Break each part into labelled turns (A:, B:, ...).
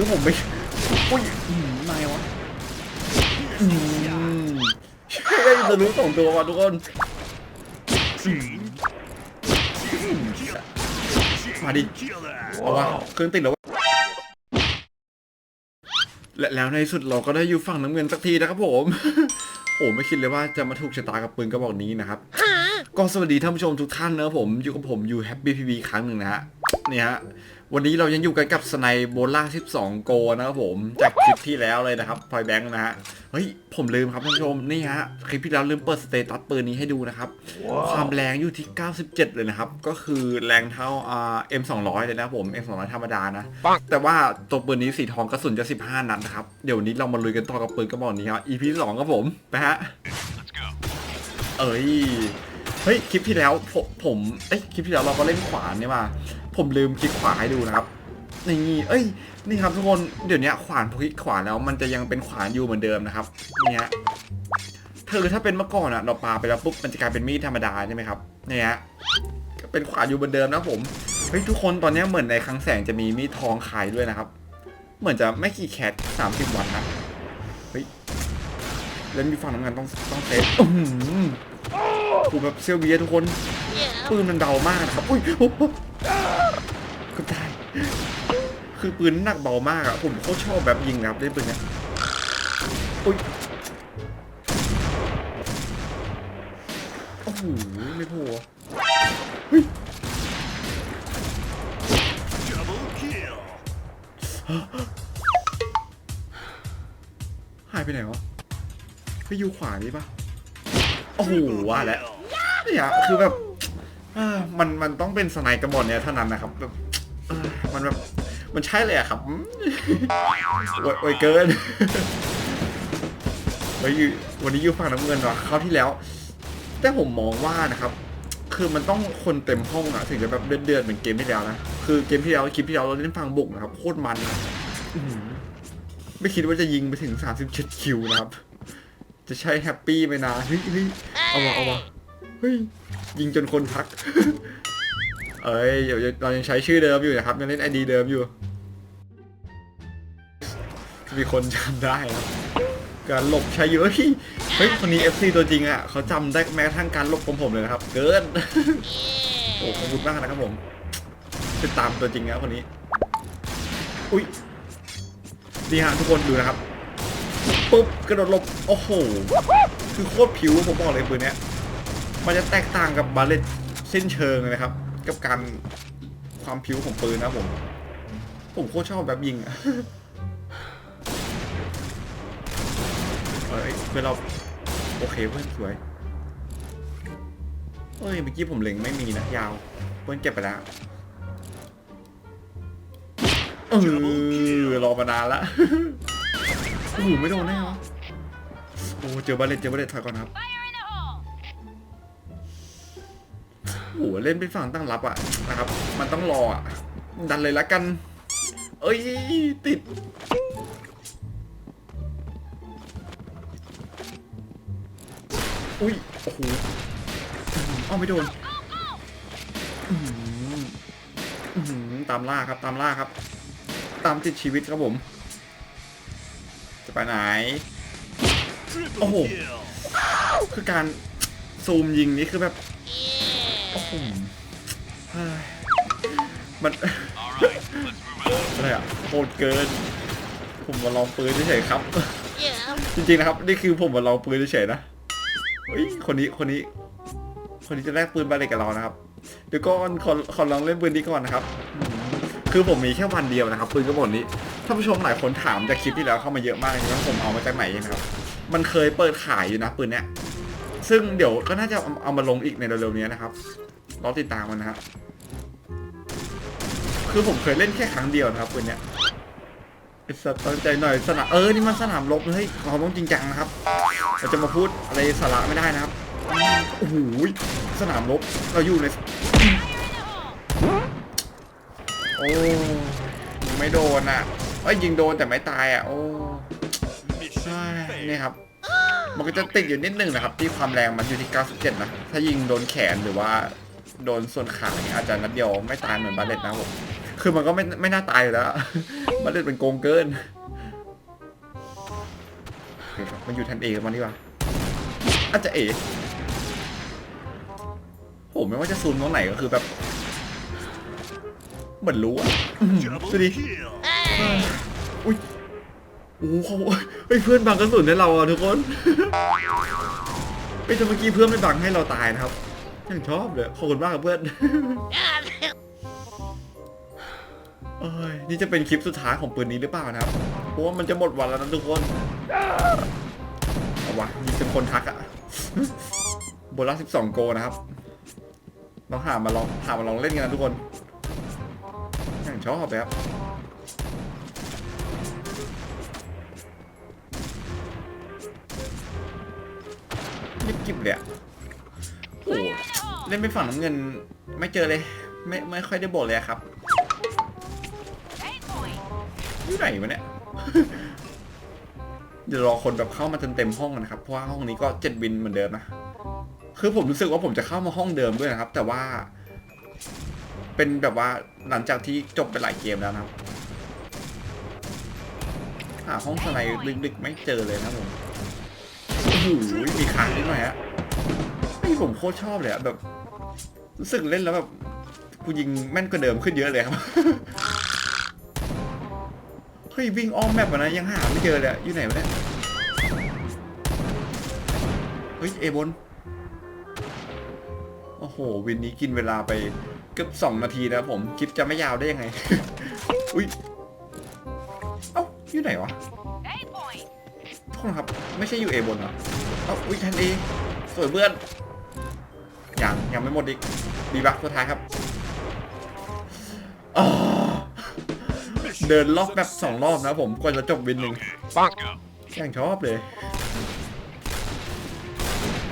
A: คือผมไม่อุ้ยอืมมาไงวะอืมได้จะรู้สองตัวว่ะทุกคนมาดิเอาวะเครื่องติดแล้ววะและแล้วในสุดเราก็ได้อยู่ฝั่งน้ำเงินสักทีนะครับผมโอ้ไม่คิดเลยว่าจะมาถูกชะตากับปืนกระบอกนี้นะครับ ก็สวัสดีท่านผู้ชมทุกท่านนะครับผมอยู่กับผมอยู่แฮปปี้พีบีครั้งหนึ่งนะฮะนี่ฮะ วันนี้เรายังอยู่กันกับสไนโบล่า 12 โกนะครับผม จากคลิปที่แล้วเลยนะครับพอยแบงค์นะฮะ เฮ้ย ผมลืมครับท่านผู้ชม นี่ฮะ คลิปที่แล้วลืมเปิดสเตตัสปืนนี้ให้ดูนะครับ ความแรงอยู่ที่ 97 เลยนะครับ ก็คือแรงเท่าอ่า M200 เลยนะครับผม M200 ธรรมดานะ แต่ว่าตัวปืนนี้สีทองกระสุนจะ 15 นัดนะครับ เดี๋ยวนี้เรามาลุยกันต่อกับปืนกระบอกนี้ครับ EP 2ครับผมไปฮะเอ้ย เฮ้ยคลิปที่แล้วผมผมเอ้ยคลิปที่แล้วเราก็เล่นขวานเนี่ยมาผมลืมคลิกขวาให้ดูนะครับนี่เอ้ยนี่ครับทุกคนเดี๋ยวนี้ขวานพอคลิกขวานแล้วมันจะยังเป็นขวานอยู่เหมือนเดิมนะครับเนี่ยเธอถ้าเป็นเมื่อก่อนอะเราปาไปแล้วปุ๊บมันจะกลายเป็นมีดธรรมดาใช่ไหมครับเนี่ยฮะเป็นขวานอยู่เหมือนเดิมนะผมเฮ้ยทุกคนตอนนี้เหมือนในคลังแสงจะมีมีดทองขายด้วยนะครับ เหมือนจะไม่กี่แคทสามสิบวันนะเฮ้ย แล้วมีฝั่งน้ำเงินต้องต้องเซฟอื้อหือโอ้โหแบบเซลเวียทุกคนปืนมันเบามากนะครับ อุ้ยโอ้โหเก็ตายคือปืนหนักเบามากอะผมโคตรชอบแบบยิงนะครับเล่นปืนเนี้ยอุ้ยโอ้โหไม่พอเฮ้ยหายไปไหนวะ ไปอยู่ขวานี่ปะโอ้โหว่าแล้วเนี่ยคือแบบเอ่อมันมันต้องเป็นสไนกระบอกเนี้ยเท่านั้นนะครับแบบเอ่อมันแบบมันใช่เลยอะครับอืมโวยโวยเกินเฮ้ยอยู่วันนี้อยู่ฝั่งน้ำเงินว่ะคราวที่แล้ว แต่ผมมองว่านะครับ คือมันต้องคนเต็มห้องอะถึงจะแบบเดือดเดือดๆเหมือนเกมที่แล้วนะคือเกมที่แล้วคลิปที่แล้วเราเล่นฟังบุกนะครับโคตรมันอะอื้อหือไม่คิดว่าจะยิงไปถึง 37 คิวนะครับ จะใช้แฮปปี้ไหมนะเฮ้ยเฮ้ยเอาวะเอาวะเฮ้ยยิงจนคนทัก เอ้ยเดี๋ยวเรายังใช้ชื่อเดิมอยู่นะครับยังเล่นไอดีเดิมอยู่ มีคนจำได้ครับการหลบใช้เยอะเฮ้ยเฮ้ยคนนี้ FC ตัวจริงอะเขาจำได้แม้กระทั่งการหลบของผมเลยนะครับ เกินโอ้ขอบคุณมากนะครับผมติดตามตัวจริงนะคนนี้ อุ้ยนี่ฮะทุกคนดูนะครับ ปุ๊บกระโดดหลบ โอ้โห คือโคตรผิวผมบอกเลยปืนเนี้ย มันจะแตกต่างกับบาเลตสิ้นเชิงเลยนะครับ กับการความผิวของปืนนะผม ผมโคตรชอบแบบยิงอะเอ้ยเพื่อนเราโอเคเพื่อนสวยเอ้ยเมื่อกี้ผมเล็งไม่มีนะยาว เพื่อนเก็บไปแล้วเออรอมานานละ อ้โหไม่โดนแน่เหรอโอ้เจอบาเลตเจอบาเลตถอยก่อนครับโอ้โหเล่นเป็นฝั่งตั้งรับอะนะครับ มันต้องรออะดันเลยละกัน เอ้ยติดอุ้ยโอ้โหอ้าวไม่โดนอื้อหืออื้อหือตามล่าครับตามล่าครับ ตามติดชีวิตครับผมจะ ไปไหน โอ้โห คือการซูมยิงนี่คือแบบ โอ้โหเฮ้ยมันอะไรอะโหดเกิน ผมมาลองปืนเฉยๆครับ จริงๆนะครับ นี่คือผมมาลองปืนเฉยๆนะเฮ้ยคนนี้คนนี้ คนนี้จะแลกปืนบาเลตกับเรานะครับ เดี๋ยวก่อนขอขอลองเล่นปืนนี้ก่อนนะครับอืม คือผมมีแค่วันเดียวนะครับปืนกระบอกนี้ท่านผู้ชมหลายคนถามจากคลิปที่แล้วเข้ามาเยอะมากเลยว่าผมเอามาจากไหนนะครับ มันเคยเปิดขายอยู่นะปืนเนี้ยซึ่งเดี๋ยวก็น่าจะเอามาลงอีกในเร็วๆนี้นะครับรอติดตามมันนะฮะคือผมเคยเล่นแค่ครั้งเดียวนะครับปืนเนี้ยไอ้สัตว์ตั้งใจหน่อยสนามเออนี่มันสนามรบเฮ้ยเราต้องจริงจังนะครับ เราจะมาพูดอะไรสาระไม่ได้นะครับโอ้โหสนามรบเราอยู่ใน โอ้ยิงไม่โดนอะเอ้ยยิงโดนแต่ไม่ตายอะโอ้ใช่นี่ครับ มันก็จะติดอยู่นิดนึงนะครับ ที่ความแรงมันอยู่ที่ 97 นะ ถ้ายิงโดนแขนหรือว่าโดนส่วนขาเนี่ยอาจจะนัดเดียวไม่ตายเหมือนบาเลตนะผมคือมันก็ไม่ไม่น่าตายอยู่แล้วมันเล่นเป็นโกงเกินมันอยู่แทนเอมันดีกว่าอาจจะเอโหไม่ว่าจะซูมตรงไหนก็คือแบบ เหมือนรู้อะอื้อหือดูดิอุ้ยโอ้โหเขาเฮ้ยเพื่อนบังกระสุนให้เราอะทุกคนเฮ้ยแต่เมื่อกี้เพื่อนไม่บังให้เราตายนะครับยังชอบเลยขอบคุณมากครับเพื่อนเอ้ยนี่จะเป็นคลิปสุดท้ายของปืนนี้หรือเปล่านะครับเพราะว่ามันจะหมดวันแล้วนะทุกคนเอาวะมีเป็นคนทักอะโบลัส12โกนะครับลองหามาลองหามาลองเล่นกันนะทุกคน ยังชอบเลยครับเงียบกริบเลยอะโอ้เล่นไปฝั่งน้ำเงิน ไม่เจอเลย ไม่ไม่ค่อยได้บอกเลยครับอยู่ไหนวะเนี่ยเดี๋ยวรอคนแบบเข้ามาเต็มเต็มห้องนะครับ เพราะว่าห้องนี้ก็เจ็ดวินเหมือนเดิมนะ คือผมรู้สึกว่าผมจะเข้ามาห้องเดิมด้วยนะครับ แต่ว่า เป็นแบบว่าหลังจากที่จบไปหลายเกมแล้วนะครับ หาห้องสไนลึกๆไม่เจอเลยนะผมโอ้โหมีค้างนิดหน่อยฮะไอ้ผมโคตรชอบเลยอะแบบรู้สึกเล่นแล้วแบบกูยิงแม่นกว่าเดิมขึ้นเยอะเลยครับเฮ้ยวิ่งอ้อมแมปอะนะยังหาไม่เจอเลยอยู่ไหนวะเนี่ยเฮ้ยเอบนโอ้โหวินนี้กินเวลาไป กือบสองนาทีนะผม คลิปจะไม่ยาวได้ยังไง อุ้ย เอ้า อยู่ไหนวะโทษนครับ ไม่ใช่อยู่เอบนเหรอ เอ้า อุ้ยแทนเอสวยเพื่อนยังยังไม่หมดอีกดีบักสุดท้ายครับเดินรอบแบบสองรอบนะผมกว่าจะจบวินหนึ่งยังชอบเลย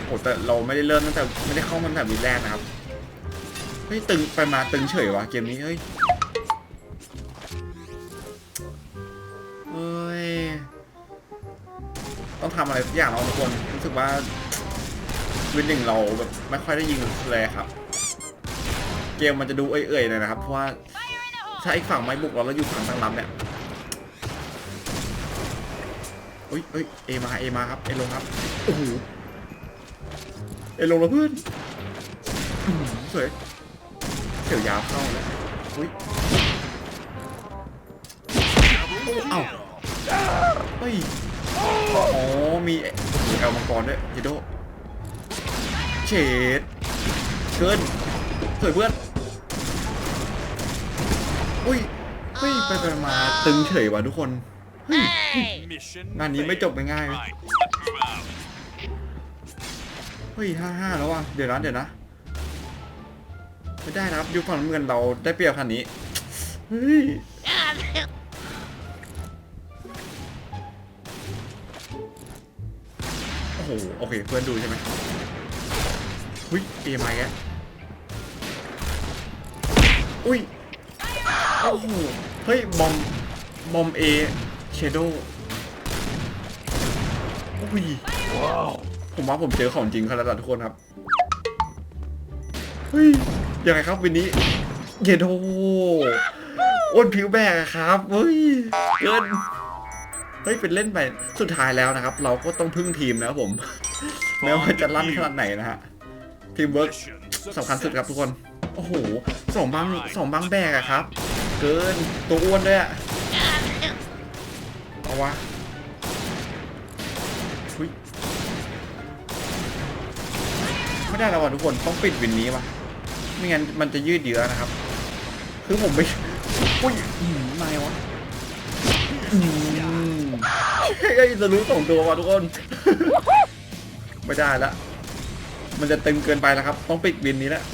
A: โอ้แต่เราไม่ได้เริ่มตั้งแต่ไม่ได้เข้ามาตั้งแต่วินแรกนะครับ เฮ้ยตึงไปมาตึงเฉยวะเกมนี้เฮ้ยเฮ้ย ต้องทำอะไรสักอย่างเราทุกคนรู้สึกว่าวินหนึ่งเราแบบไม่ค่อยได้ยิงเลยครับ เกมมันจะดูเอื่อยๆหน่อยนะครับ เพราะว่าถ้าอีกฝั่งไม่บุกเราแล้วอยู่ฝั่งตั้งรับเนี่ยเฮ้ยเฮ้ยเอมาเอมาครับเอลงครับโอ้โหเอลงแล้วเพื่อนสวย เสี่ยวยาวเข้าเลยอุ้ยเอ้าเฮ้ยอ๋อมีแอลมังกรด้วยจิโดเฉดเกินสวยเพื่อนอุ้ยเฮ้ยไปไปมาตึงเฉยว่ะทุกคนงานนี้ไม่จบง่ายๆเฮ้ยห้าห้าแล้วว่ะเดี๋ยวนะเดี๋ยวนะ ไม่ได้นะครับยุคฝั่งน้ำเงินเราได้เปรียบคันนี้เฮ้ยโอ้โหโอเคเพื่อนดูใช่ไหมหุ้ยเอมาแกแล้วอุ้ยโอ้โหเฮ้ยบอมบอมเอเชโดอุ้ยผมว่าผมเจอของจริงครับแล้วล่ะทุกคนครับเฮ้ย ยังไงครับวันนี้เยโดอ้วนผิวแบกอะครับเฮ้ยเกินเฮ้ยเป็นเล่นไปสุดท้ายแล้วนะครับ เราก็ต้องพึ่งทีมนะครับผมแม้ว่าจะลั่นขนาดไหนนะฮะทีมเวิร์กสำคัญสุดครับทุกคน โอ้โหสองบังสองบังแบกอะครับ เกินตัวอ้วนด้วยอะเอาวะไม่ได้แล้วว่ะทุกคนต้องปิดวินนี้ว่ะ ไม่งั้นมันจะยืดเยื้อนะครับ คือผมไม่อุ้ยมาไงวะไอ้ยจะรู้สองตัวว่ะทุกคน ไม่ได้ละ มันจะตึงเกินไปแล้วครับ ต้องปิดบินนี้แล้ว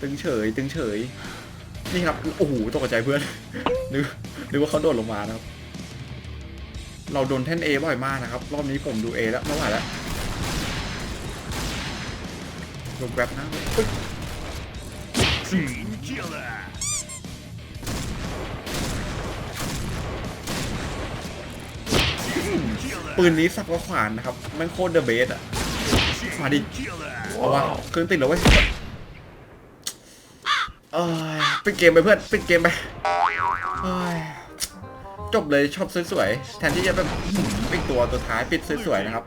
A: ตึงเฉย ตึงเฉย นี่ครับ โอ้โหตกใจเพื่อนนึกนึกว่าเขาโดดลงมานะครับ เราโดนแท่นเอบ่อยมากนะครับ รอบนี้ผมดูเอแล้วไม่ไหวแล้ว ลงแกร็บนะเฮ้ยปืนนี้สับกว่าขวานนะครับแมันโคตรเดอะเบสอะมาดิเอาวะเครื่องติดแล้วเว้ยเอเอ้ยปิดเกมไปเพื่อนปิดเกมไปเอ้ยจบเลยชอบสวยๆแทนที่จะแบบอื้อหือปิดตัวตัวท้ายปิดสวยๆนะครับ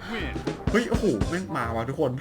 A: เฮ้ยโอ้โหแม่งมาว่ะทุกคน